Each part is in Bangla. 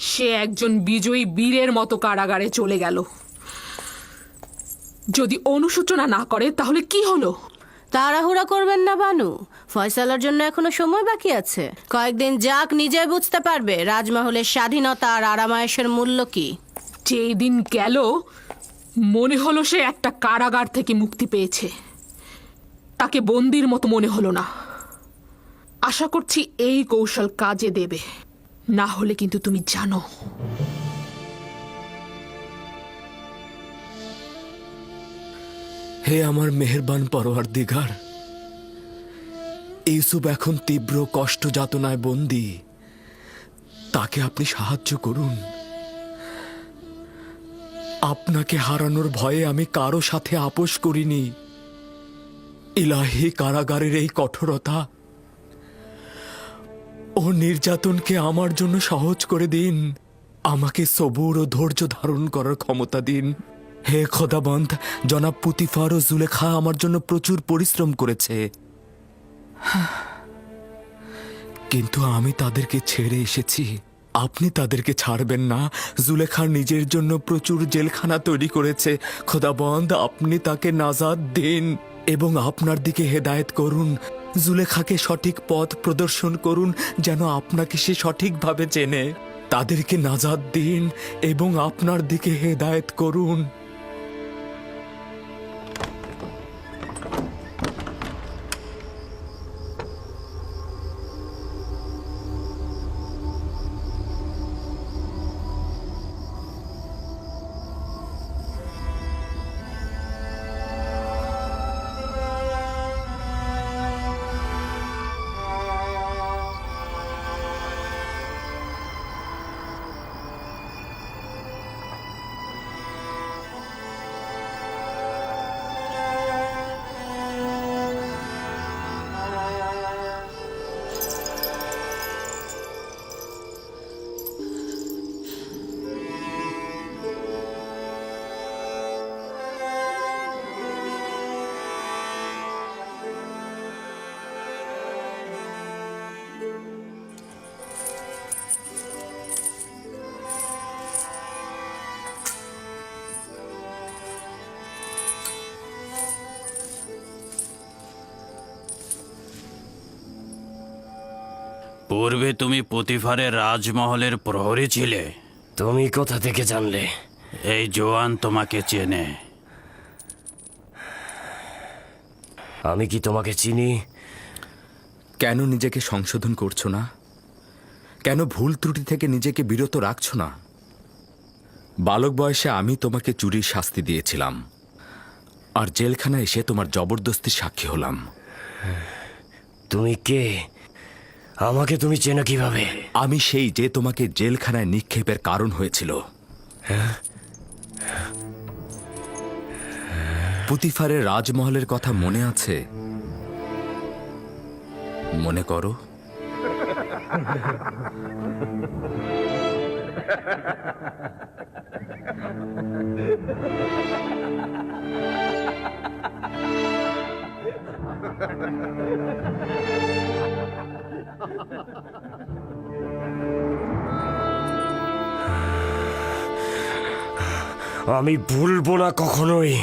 সে একজন বিজয়ী বীরের মতো কারাগারে চলে গেল। যদি অনুসূচনা না করে তাহলে কি হলো? তাড়াহুড়া করবেন না বানু ফয়সালার জন্য এখনও সময় বাকি আছে। কয়েকদিন যাক নিজে বুঝতে পারবে রাজমহলের স্বাধীনতা আর আরামায়েশের মূল্য কি। যেই দিন গেল মনে হলো সে একটা কারাগার থেকে মুক্তি পেয়েছে। তাকে বন্দির মতো মনে হলো না। আশা করছি এই কৌশল কাজে দেবে। না হলে কিন্তু তুমি জানো। হে আমার মেহেরবান পরোয়ার দিঘার ইউসুফ এখন তীব্র কষ্ট যাতনায় বন্দি। তাকে আপনি সাহায্য করুন। আপনাকে হারানোর ভয়ে আমি কারও সাথে আপোষ করিনি। ইলাহি কারাগারের এই কঠোরতা ও নির্যাতনকে আমার জন্য সহজ করে দিন। আমাকে সবুর ও ধৈর্য ধারণ করার ক্ষমতা দিন। হে খোদাবন্ত জনাব পুতিফার ও জুলেখা আমার জন্য প্রচুর পরিশ্রম করেছে। কিন্তু আমি তাদেরকে ছেড়ে এসেছি। আপনি তাদেরকে ছাড়বেন না। জুলেখা নিজের জন্য প্রচুর জেলখানা তৈরি করেছে। খোদাবন্ধ আপনি তাকে নাজাদ দিন এবং আপনার দিকে হেদায়েত করুন। জুলেখাকে সঠিক পথ প্রদর্শন করুন যেন আপনাকে সে সঠিকভাবে চেনে। তাদেরকে নাজাদ দিন এবং আপনার দিকে হেদায়েত করুন। পূর্বে তুমি প্রতিফারের রাজমহলের প্রহরী ছিলে। তুমি কোথা থেকে জানলে? এই জোয়ান তোমাকে চেনে। আমি কি তোমাকে চিনি? কেন নিজেকে সংশোধন করছ না? কেন ভুল ত্রুটি থেকে নিজেকে বিরত রাখছো না? বালক বয়সে আমি তোমাকে চুরির শাস্তি দিয়েছিলাম। আর জেলখানায় এসে তোমার জবরদস্তি সাক্ষী হলাম। তুমি কে? আমাকে তুমি চেনো কীভাবে? আমি সেই যে তোমাকে জেলখানায় নিক্ষেপের কারণ হয়েছিল। পুতিফারের রাজমহলের কথা মনে আছে? মনে করো। আমি ভুলবো না কখনোই।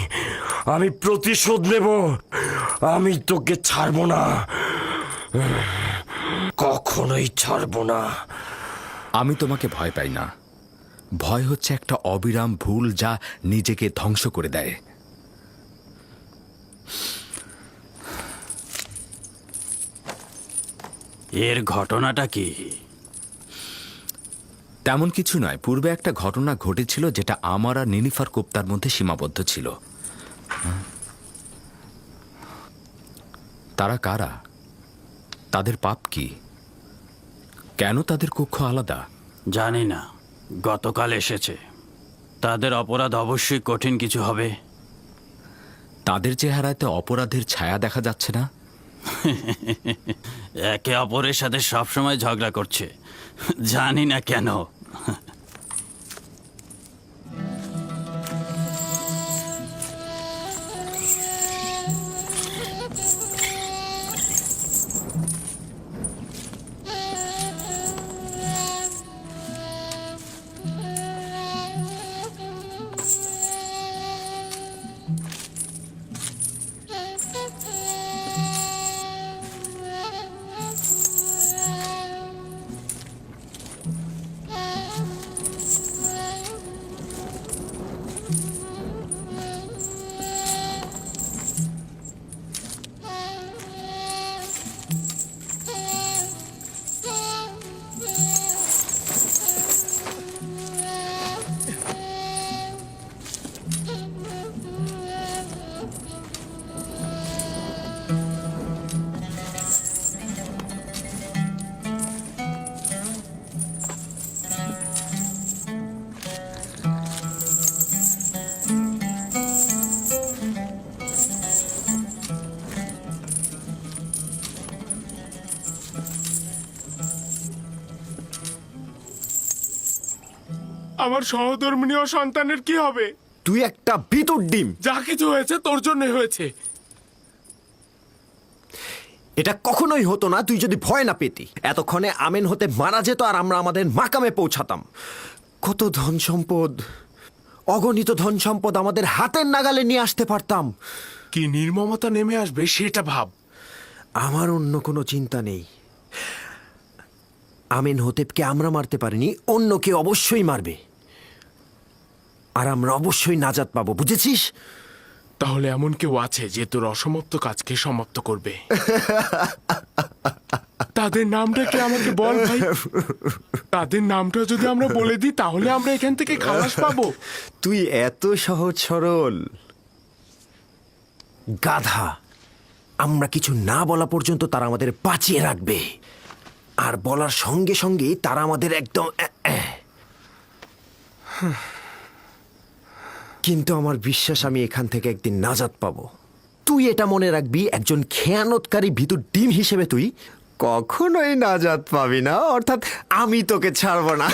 আমি প্রতিশোধ নেব। আমি তোকে ছাড়বো না। কখনোই ছাড়বো না। আমি তোমাকে ভয় পাই না। ভয় হচ্ছে একটা অবিরাম ভুল যা নিজেকে ধ্বংস করে দেয়। এর ঘটনাটা কি? তেমন কিছু নয়। পূর্বে একটা ঘটনা ঘটেছিল যেটা আমার আর নিনিফার কোপ্তার মধ্যে সীমাবদ্ধ ছিল। তারা কারা? তাদের পাপ কি? কেন তাদের কক্ষ আলাদা? জানি না। গতকাল এসেছে। তাদের অপরাধ অবশ্যই কঠিন কিছু হবে। তাদের চেহারাতে অপরাধের ছায়া দেখা যাচ্ছে না। একে অপরের সাথে সবসময় ঝগড়া করছে। জানি না কেন। আমার সহধর্মিনীয় সন্তানের কি হবে? তুই একটা বিতুর ডিম। যা কিছু হয়েছে তোর জন্য হয়েছে। এটা কখনোই হতো না তুই যদি ভয় না পেতি। এতক্ষণে আমেন হতে মারা যেত আর আমরা আমাদের মাকামে পৌঁছাতাম। কত ধন সম্পদ অগণিত ধন সম্পদ আমাদের হাতের নাগালে নিয়ে আসতে পারতাম। কি নির্মমতা নেমে আসবে সেটা ভাব। আমার অন্য কোনো চিন্তা নেই। আমিন হতেবকে আমরা মারতে পারিনি অন্য কেউ অবশ্যই মারবে। আর আমরা অবশ্যই নাজাত পাবো বুঝেছিস? তাহলে এমন কেউ আছে যে তোর অসমাপ্ত কাজকে সমাপ্ত করবে? তাদের নামটা কি আমাকে বল ভাই? তাদের নামটা যদি আমরা বলে দিই তাহলে আমরা এখান থেকে খালাস পাবো। তুই এত সহজ সরল। গাধা আমরা কিছু না বলা পর্যন্ত তারা আমাদের বাঁচিয়ে রাখবে। আর বলার সঙ্গে সঙ্গে তারা আমাদের একদম আহ। কিন্তু আমার বিশ্বাস, আমি এখান থেকে একদিন নাজাত পাবো। তুই এটা মনে রাখবি, একজন খেয়ানতকারী ভিতর ডিম হিসেবে তুই কখনোই নাজাত পাবি না, অর্থাৎ আমি তোকে ছাড়বো না।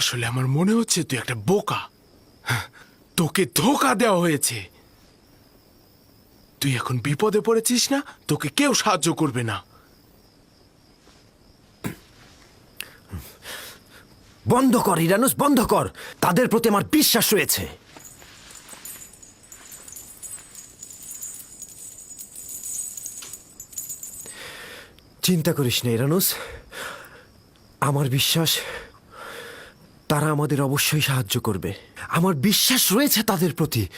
আসলে আমার মনে হচ্ছে তুই একটা বোকা। তোকে ধোকা দেওয়া হয়েছে। তুই এখন বিপদে পড়েছিস না, তোকে কেউ সাহায্য করবে না। বন্ধ কর, ইরানুস, বন্ধ কর। তাদের প্রতি আমার বিশ্বাস রয়েছে। চিন্তা করিস না, ইরানুস। আমার বিশ্বাস, তারা আমাদের অবশ্যই সাহায্য করবে। আমার বিশ্বাস রয়েছে তাদের প্রতি।